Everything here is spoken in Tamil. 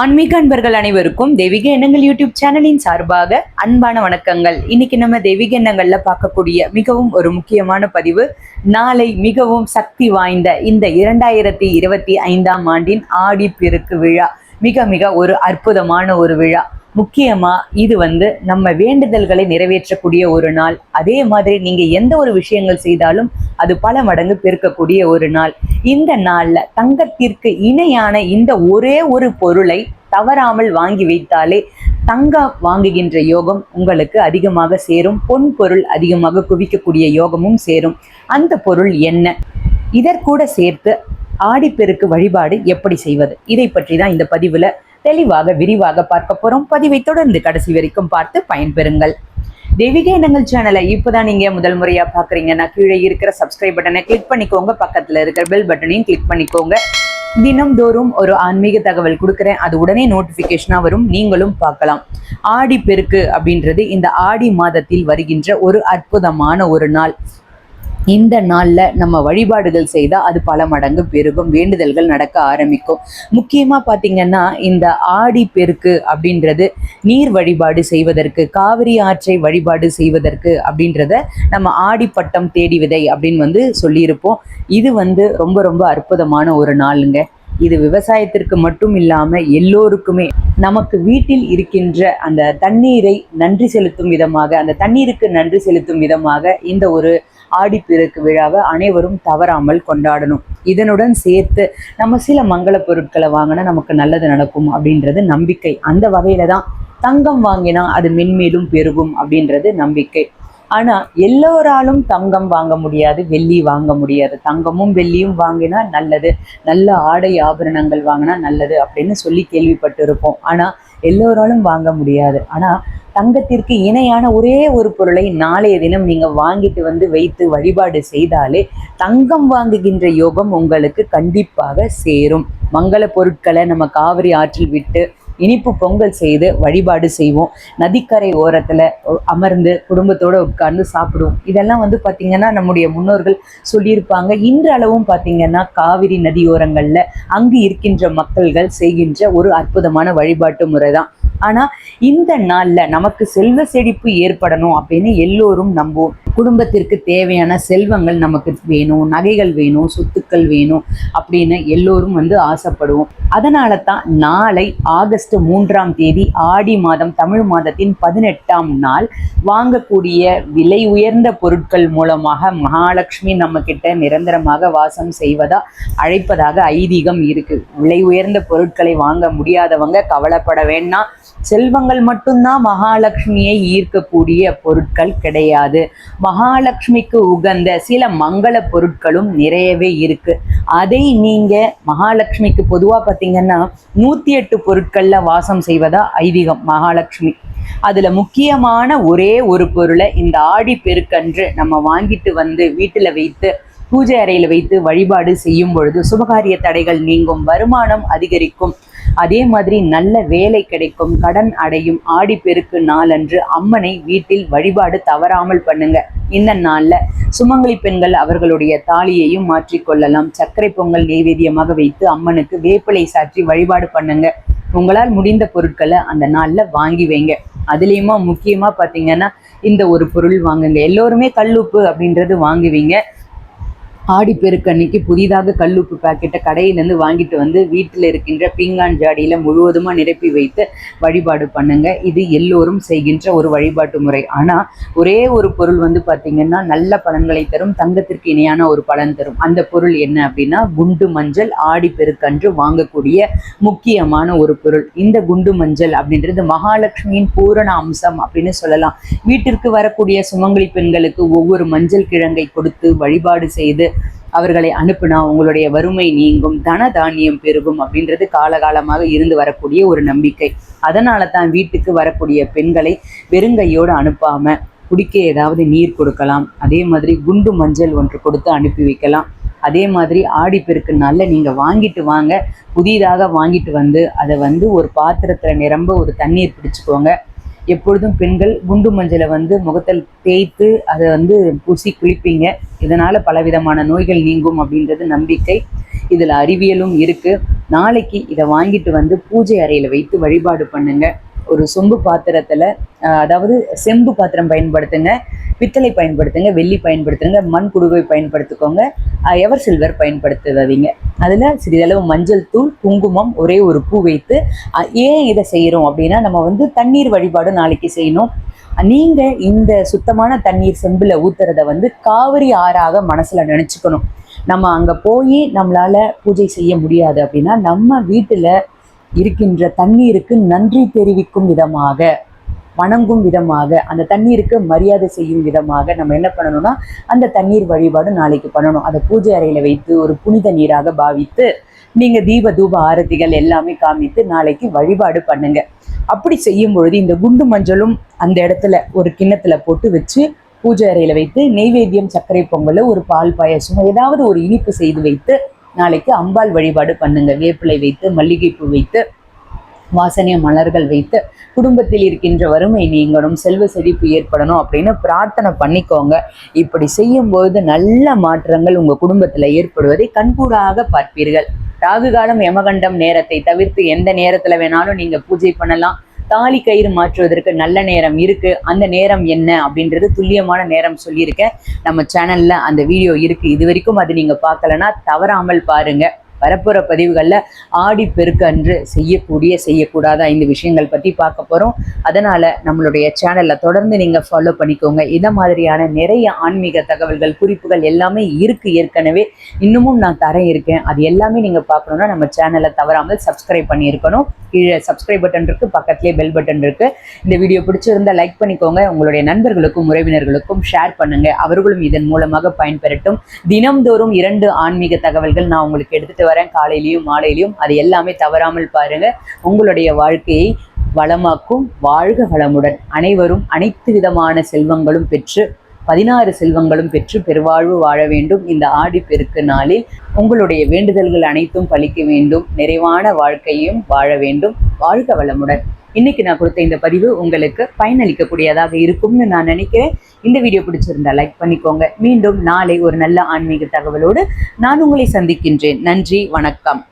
ஆன்மீக அன்பர்கள் அனைவருக்கும் தெய்வீக எண்ணங்கள் யூடியூப் சேனலின் சார்பாக அன்பான வணக்கங்கள். இன்னைக்கு நம்ம தெய்வீக எண்ணங்கள்ல பார்க்கக்கூடிய மிகவும் ஒரு முக்கியமான பதிவு நாளை மிகவும் சக்தி வாய்ந்த இந்த இரண்டாயிரத்தி இருபத்தி ஐந்தாம் ஆண்டின் ஆடி பெருக்கு விழா. மிக மிக ஒரு அற்புதமான ஒரு விழா. முக்கியமாக இது வந்து நம்ம வேண்டுதல்களை நிறைவேற்றக்கூடிய ஒரு நாள். அதே மாதிரி நீங்கள் எந்த ஒரு விஷயங்கள் செய்தாலும் அது பல மடங்கு பெருக்கக்கூடிய ஒரு நாள். இந்த நாளில் தங்கத்திற்கு இணையான இந்த ஒரே ஒரு பொருளை தவறாமல் வாங்கி வைத்தாலே தங்கம் வாங்குகின்ற யோகம் உங்களுக்கு அதிகமாக சேரும். பொன் பொருள் அதிகமாக குவிக்கக்கூடிய யோகமும் சேரும். அந்த பொருள் என்ன? இதற்கூட சேர்த்து ஆடிப்பெருக்கு வழிபாடு எப்படி செய்வது? இதை பற்றி தான் இந்த பதிவில் தெளிவாக விரிவாக பார்க்க போறோம். பதிவை தொடர்ந்து கடைசி வரைக்கும் பார்த்து பயன்பெறுங்கள். தெய்வீக எண்ணங்கள் சேனலை இப்போதான் நீங்க முதல் முறையா பாக்குறீங்கன்னா கீழே இருக்கிற சப்ஸ்கிரைப் பட்டனை கிளிக் பண்ணிக்கோங்க. பக்கத்துல இருக்கிற பெல் பட்டனையும் கிளிக் பண்ணிக்கோங்க. தினம்தோறும் ஒரு ஆன்மீக தகவல் கொடுக்குறேன். அது உடனே நோட்டிஃபிகேஷனா வரும். நீங்களும் பார்க்கலாம். ஆடி பெருக்கு அப்படின்றது இந்த ஆடி மாதத்தில் வருகின்ற ஒரு அற்புதமான ஒரு நாள். இந்த நாளில் நம்ம வழிபாடுகள் செய்தால் அது பல மடங்கு பெருகும் வேண்டுதல்கள் நடக்க ஆரம்பிக்கும். முக்கியமாக பார்த்தீங்கன்னா இந்த ஆடி பெருக்கு அப்படின்றது நீர் வழிபாடு செய்வதற்கு காவிரி ஆற்றை வழிபாடு செய்வதற்கு அப்படின்றத நம்ம ஆடிப்பட்டம் தேடி விதை அப்படின்னு வந்து சொல்லியிருப்போம். இது வந்து ரொம்ப ரொம்ப அற்புதமான ஒரு நாளுங்க. இது விவசாயத்திற்கு மட்டும் இல்லாமல் எல்லோருக்குமே நமக்கு வீட்டில் இருக்கின்ற அந்த தண்ணீரை நன்றி செலுத்தும் விதமாக அந்த தண்ணீருக்கு நன்றி செலுத்தும் விதமாக இந்த ஒரு ஆடிப்பெருக்கு விழாவை அனைவரும் தவறாமல் கொண்டாடணும். இதனுடன் சேர்த்து நம்ம சில மங்கள பொருட்களை வாங்கினா நமக்கு நல்லது நடக்கும் அப்படின்றது நம்பிக்கை. அந்த வகையில தான் தங்கம் வாங்கினா அது மென்மேலும் பெருகும் அப்படின்றது நம்பிக்கை. ஆனா எல்லோராலும் தங்கம் வாங்க முடியாது வெள்ளி வாங்க முடியாது. தங்கமும் வெள்ளியும் வாங்கினா நல்லது. நல்ல ஆடை ஆபரணங்கள் வாங்கினா நல்லது அப்படின்னு சொல்லி கேள்விப்பட்டிருப்போம். ஆனா எல்லோராலும் வாங்க முடியாது. ஆனா தங்கத்திற்கு இணையான ஒரே ஒரு பொருளை நாளைய தினம் நீங்க வாங்கிட்டு வந்து வைத்து வழிபாடு செய்தாலே தங்கம் வாங்குகின்ற யோகம் உங்களுக்கு கண்டிப்பாக சேரும். மங்கள பொருட்களை நம்ம காவிரி ஆற்றில் விட்டு இனிப்பு பொங்கல் செய்து வழிபாடு செய்வோம். நதிக்கரை ஓரத்துல அமர்ந்து குடும்பத்தோட உட்கார்ந்து சாப்பிடுவோம். இதெல்லாம் வந்து பாத்தீங்கன்னா நம்முடைய முன்னோர்கள் சொல்லியிருப்பாங்க. இன்றளவும் பாத்தீங்கன்னா காவிரி நதியோரங்கள்ல அங்கு இருக்கின்ற மக்கள்கள் செய்கின்ற ஒரு அற்புதமான வழிபாட்டு முறை தான் ஆனால் இந்த நாளில் நமக்கு செல்வ செழிப்பு ஏற்படணும் அப்படின்னு எல்லோரும் நம்புவோம். குடும்பத்திற்கு தேவையான செல்வங்கள் நமக்கு வேணும் நகைகள் வேணும் சொத்துக்கள் வேணும் அப்படின்னு எல்லோரும் வந்து ஆசைப்படுவோம். அதனால தான் நாளை ஆகஸ்ட் மூன்றாம் தேதி ஆடி மாதம் தமிழ் மாதத்தின் பதினெட்டாம் நாள் வாங்கக்கூடிய விலை உயர்ந்த பொருட்கள் மூலமாக மகாலட்சுமி நம்ம கிட்ட நிரந்தரமாக வாசம் செய்வதா அழைப்பதாக ஐதீகம் இருக்கு. விலை உயர்ந்த பொருட்களை வாங்க முடியாதவங்க கவலைப்பட வேண்டாம். செல்வங்கள் மட்டும்தான் மகாலட்சுமியை ஈர்க்கக்கூடிய பொருட்கள் கிடையாது. மகாலட்சுமிக்கு உகந்த சில மங்கள பொருட்களும் நிறையவே இருக்கு. அதை நீங்க மகாலட்சுமிக்கு பொதுவா பார்த்தீங்கன்னா நூத்தி எட்டு பொருட்கள்ல வாசம் செய்வதா ஐதீகம் மகாலட்சுமி. அதுல முக்கியமான ஒரே ஒரு பொருளை இந்த ஆடி பெருக்கன்று நம்ம வாங்கிட்டு வந்து வீட்டுல வைத்து பூஜை அறையில் வைத்து வழிபாடு செய்யும் பொழுது சுபகாரிய தடைகள் நீங்கும் வருமானம் அதிகரிக்கும். அதே மாதிரி நல்ல வேலை கிடைக்கும் கடன் அடையும் ஆடிப்பெருக்கு நாளன்று அம்மனை வீட்டில் வழிபாடு தவறாமல் பண்ணுங்க. இந்த நாளில் சுமங்கலி பெண்கள் அவர்களுடைய தாலியையும் மாற்றிக்கொள்ளலாம் சர்க்கரை பொங்கல் நெய்வேதியமாக வைத்து அம்மனுக்கு வேப்பிலை சாற்றி வழிபாடு பண்ணுங்க. உங்களால் முடிந்த பொருட்களை அந்த நாளில் வாங்கி வைங்க. அதுலேயுமா முக்கியமாக பார்த்தீங்கன்னா இந்த ஒரு பொருள் வாங்குங்க. எல்லோருமே கல்லுப்பு அப்படின்றது வாங்குவீங்க. ஆடி பெருக்கன்னைக்கு புதிதாக கல்லுப்பு பாக்கெட்டை கடையிலேருந்து வாங்கிட்டு வந்து வீட்டில் இருக்கின்ற பீங்கான் ஜாடியில் முழுவதுமாக நிரப்பி வைத்து வழிபாடு பண்ணுங்க. இது எல்லோரும் செய்கின்ற ஒரு வழிபாட்டு முறை. ஆனால் ஒரே ஒரு பொருள் வந்து பார்த்திங்கன்னா நல்ல பலன்களை தரும் தங்கத்திற்கு இணையான ஒரு பலன் தரும். அந்த பொருள் என்ன அப்படின்னா குண்டு மஞ்சள் ஆடி பெருக்கன்று வாங்கக்கூடிய முக்கியமான ஒரு பொருள். இந்த குண்டு மஞ்சள் அப்படின்றது மகாலட்சுமியின் பூரண அம்சம் அப்படின்னு சொல்லலாம். வீட்டிற்கு வரக்கூடிய சுமங்கலி பெண்களுக்கு ஒவ்வொரு மஞ்சள் கிழங்கை கொடுத்து வழிபாடு செய்து அவர்களை அனுப்புனா உங்களுடைய வறுமை நீங்கும் தன தானியம் பெருகும் அப்படின்றது காலகாலமாக இருந்து வரக்கூடிய ஒரு நம்பிக்கை. அதனால தான் வீட்டுக்கு வரக்கூடிய பெண்களை வெறுங்கையோடு அனுப்பாம குடிக்க ஏதாவது நீர் கொடுக்கலாம். அதே மாதிரி குண்டு மஞ்சள் ஒன்று கொடுத்து அனுப்பி வைக்கலாம். அதே மாதிரி ஆடிப்பெருக்கு நாளில் நீங்கள் வாங்கிட்டு வாங்க. புதிதாக வாங்கிட்டு வந்து அதை வந்து ஒரு பாத்திரத்தில் நிரம்ப ஒரு தண்ணீர் பிடிச்சிக்கோங்க. எப்பொழுதும் பெண்கள் குண்டு மஞ்சளை வந்து முகத்தில் தேய்த்து அதை வந்து பூசி குளிப்பீங்க. இதனால பலவிதமான நோய்கள் நீங்கும் அப்படின்றது நம்பிக்கை. இதில் அறிவியலும் இருக்கு. நாளைக்கு இதை வாங்கிட்டு வந்து பூஜை அறையில் வைத்து வழிபாடு பண்ணுங்க. ஒரு சொம்பு பாத்திரத்தில் அதாவது செம்பு பாத்திரம் பயன்படுத்துங்க பித்தளை பயன்படுத்துங்க வெள்ளி பயன்படுத்துங்க மண் குடுவை பயன்படுத்திக்கோங்க எவர் சில்வர் பயன்படுத்துவீங்க? அதில் சிறிதளவு மஞ்சள் தூள் குங்குமம் ஒரே ஒரு பூ வைத்து ஏன் இதை செய்கிறோம் அப்படின்னா நம்ம வந்து தண்ணீர் வழிபாடு நாளைக்கு செய்யணும். நீங்கள் இந்த சுத்தமான தண்ணீர் செம்பில் ஊத்துறத வந்து காவிரி ஆறாக மனசில் நினச்சிக்கணும். நம்ம அங்கே போய் நம்மளால் பூஜை செய்ய முடியாது அப்படின்னா நம்ம வீட்டில் இருக்கின்ற தண்ணீருக்கு நன்றி தெரிவிக்கும் விதமாக வணங்கும் விதமாக அந்த தண்ணீருக்கு மரியாதை செய்யும் விதமாக நம்ம என்ன பண்ணணும்னா அந்த தண்ணீர் வழிபாடு நாளைக்கு பண்ணணும். அதை பூஜை அறையில வைத்து ஒரு புனித நீராக பாவித்து நீங்க தீப தூப ஆரத்திகள் எல்லாமே காமித்து நாளைக்கு வழிபாடு பண்ணுங்க. அப்படி செய்யும் பொழுது இந்த குண்டு மஞ்சளும் அந்த இடத்துல ஒரு கிண்ணத்துல போட்டு வச்சு பூஜை அறையில வைத்து நெய்வேத்தியம் சர்க்கரை பொங்கல் ஒரு பால் பாயசம் ஏதாவது ஒரு இனிப்பு செய்து வைத்து நாளைக்கு அம்பாள் வழிபாடு பண்ணுங்க. வேப்பிலை வைத்து மல்லிகைப்பூ வைத்து வாசனை மலர்கள் வைத்து குடும்பத்தில் இருக்கின்ற வறுமை நீங்கணும் செல்வ செழிப்பு ஏற்படணும் அப்படின்னு பிரார்த்தனை பண்ணிக்கோங்க. இப்படி செய்யும்போது நல்ல மாற்றங்கள் உங்கள் குடும்பத்தில் ஏற்படுவதை கண்கூடாக பார்ப்பீர்கள். ராகு காலம் யமகண்டம் நேரத்தை தவிர்த்து எந்த நேரத்தில் வேணாலும் நீங்கள் பூஜை பண்ணலாம். தாலி கயிறு மாற்றுவதற்கு நல்ல நேரம் இருக்கு. அந்த நேரம் என்ன அப்படின்றது துல்லியமான நேரம் சொல்லியிருக்கேன். நம்ம சேனல்ல அந்த வீடியோ இருக்கு. இது வரைக்கும் அது நீங்க பார்க்கலன்னா தவறாமல் பாருங்க. வரப்போகிற பதிவுகளில் ஆடி பெருக்கு அன்று செய்யக்கூடிய செய்யக்கூடாத ஐந்து விஷயங்கள் பற்றி பார்க்க போகிறோம் அதனால் நம்மளுடைய சேனலை தொடர்ந்து நீங்கள் ஃபாலோ பண்ணிக்கோங்க. இதை மாதிரியான நிறைய ஆன்மீக தகவல்கள் குறிப்புகள் எல்லாமே இருக்குது ஏற்கனவே. இன்னமும் நான் தர இருக்கேன். அது எல்லாமே நீங்கள் பார்க்கணுன்னா நம்ம சேனலை தவறாமல் சப்ஸ்கிரைப் பண்ணியிருக்கணும். கீழே சப்ஸ்கிரைப் பட்டன் இருக்குது பக்கத்துலேயே பெல் பட்டன் இருக்குது இந்த வீடியோ பிடிச்சிருந்தா லைக் பண்ணிக்கோங்க. உங்களுடைய நண்பர்களுக்கும் உறவினர்களுக்கும் ஷேர் பண்ணுங்க. அவர்களும் இதன் மூலமாக பயன்பெறட்டும். தினம்தோறும் இரண்டு ஆன்மீக தகவல்கள் நான் உங்களுக்கு எடுத்துட்டு வரேன் காலையிலையும் மாலையிலையும். அது எல்லாமே தவறாமல் பாருங்க. உங்களுடைய வாழ்க்கையை வளமாக்கும் வாழ்க வளமுடன். அனைவரும் அனைத்து விதமான செல்வங்களும் பெற்று பதினாறு செல்வங்களும் பெற்று பெருவாழ்வு வாழ வேண்டும். இந்த ஆடி பெருக்கு நாளில் உங்களுடைய வேண்டுதல்கள் அனைத்தும் பலிக்க வேண்டும். நிறைவான வாழ்க்கையும் வாழ வேண்டும். வாழ்க வளமுடன். இன்னைக்கு நான் கொடுத்த இந்த பதிவு உங்களுக்கு பயனளிக்கக்கூடியதாக இருக்கும்னு நான் நினைக்கிறேன். இந்த வீடியோ பிடிச்சிருந்தா லைக் பண்ணிக்கோங்க. மீண்டும் நாளை ஒரு நல்ல ஆன்மீக தகவலோடு நான் உங்களை சந்திக்கின்றேன். நன்றி வணக்கம்.